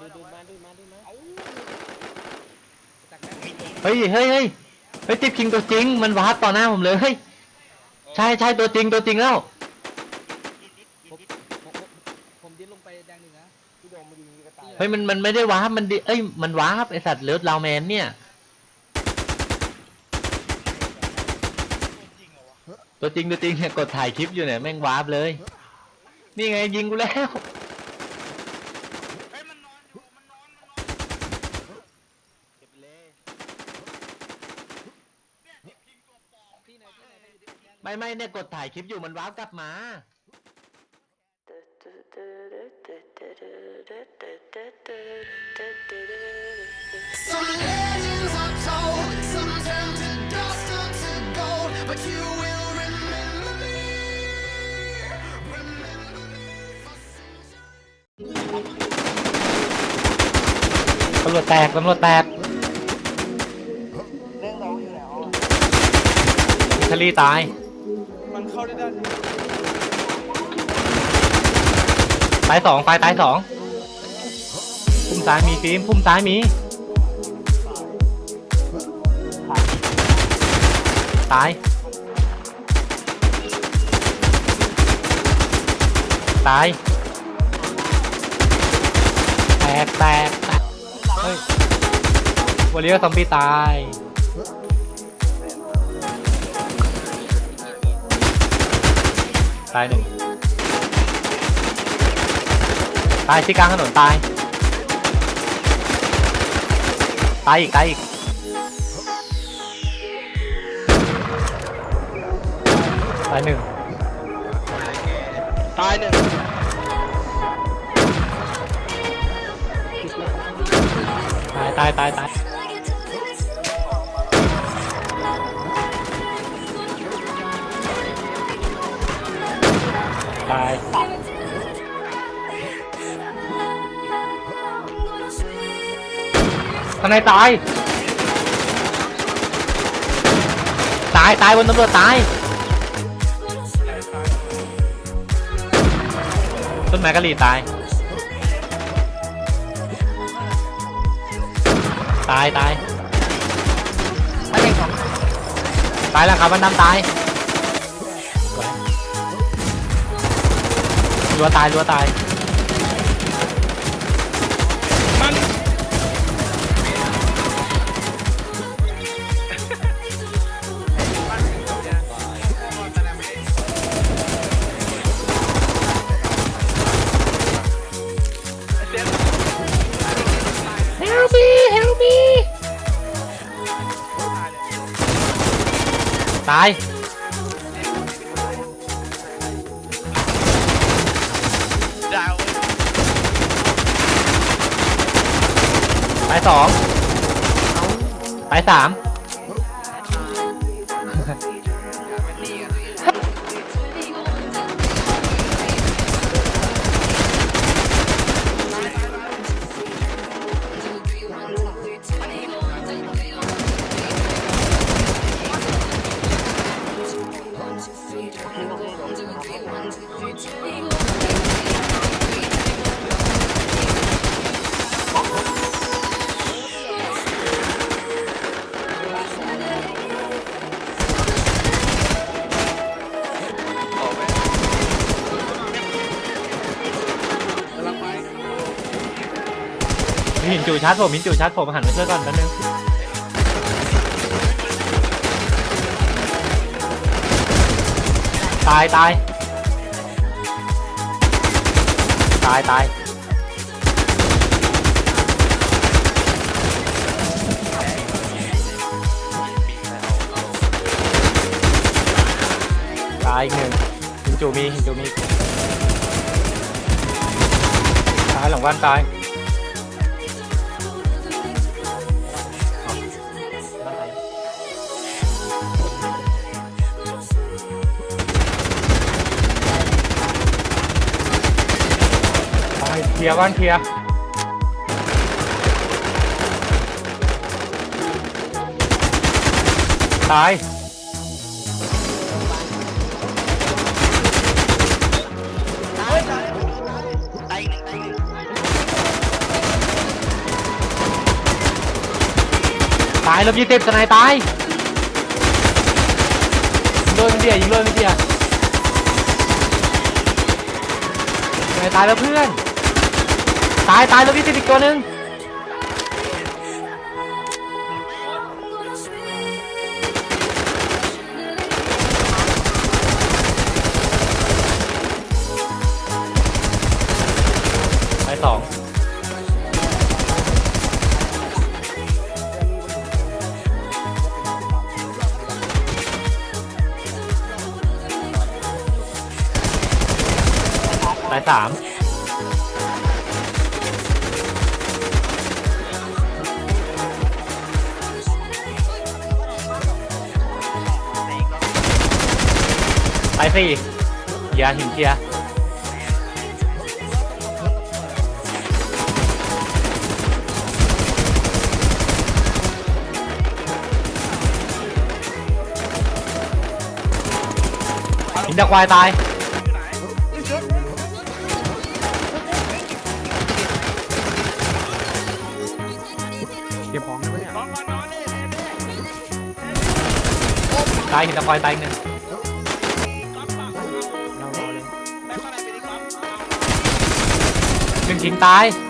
ดูดูมาดูมาดูมาจากนั้นเฮ้ยเฮ้ยเฮ้ยเฮ้ยติ๊บคิงตัวจริง มันวาร์ปต่อหน้าผมเลยเฮ้ยใช่ใช่ตัวจริงตัวจริงแล้ว ผมผมผมผมดิ้นลงไปแดงหนึ่งนะพี่โดมมายิงกระต่ายเฮ้ยมันมันไม่ได้วาร์ปมันดิเอ้ยมันวาร์ปไอสัตว์เลิศลาวแมนเนี่ย ตัวจริงตัวจริงเนี่ยกดถ่ายคลิปอยู่เนี่ยแม่งวาร์ปเลย นี่ไงยิงกูแล้ว เก็บเลย ที่ ไหนที่ไหนที่อยู่แดงไม่ไม่เนี่ยกดถ่ายคลิปอยู่มันวาร์ปกลับมา Some legends are told, some turn to dust or to gold, but you will remember me. Remember me for centuries. ตำรวจแตกตำรวจแตก อิตาลีตาย มันเข้าได้ด้านตายสองตายตายสองพุ่มซ้ายมีฟิล์มพุ่มซ้ายมี ตาย ตาย แตกแตกแตกเฮ้ยวอลเลย์ซอมบี้ตาย ตายหนึ่งตายที่กลางถนนตาย ตายอีก ตายอีก ตายหนึ่งตายหนึ่งตายตายตายตาย ตาย ทนายตาย ตายตายบนตำรวจตาย ต้นไม้กะหรี่ตาย ตายตาย ตายแล้วครับมันดำตาย รัวตายรัวตาย Help me Help me ตาย ดาวตายสองตายสาม หินจู่ชาร์จผมหินจู่ชาร์จผมหันมาช่วยก่อนแป๊บนึงตายตายตายตายตายอีกหนึ่งหินจู่มีหินจู่มีตายหลังบ้านตาย ลียร์ก่อนเคลียร์ตาย ตายตาายตงตตายลบยี่สิบตัวนายตายยิงเลยพี่เดียยิงเลยพี่เดียตันายตายแล้วเพื่อน ตายตายลบยี่สิบอีกตัวหนึ่งตายสองตายสาม สี่เกียร์หินเกียร์หินตะควายตายเก็บของได้ไหมเนี่ยตายหินตะควายตายหนึ่ง ยหนึ่งหินตาย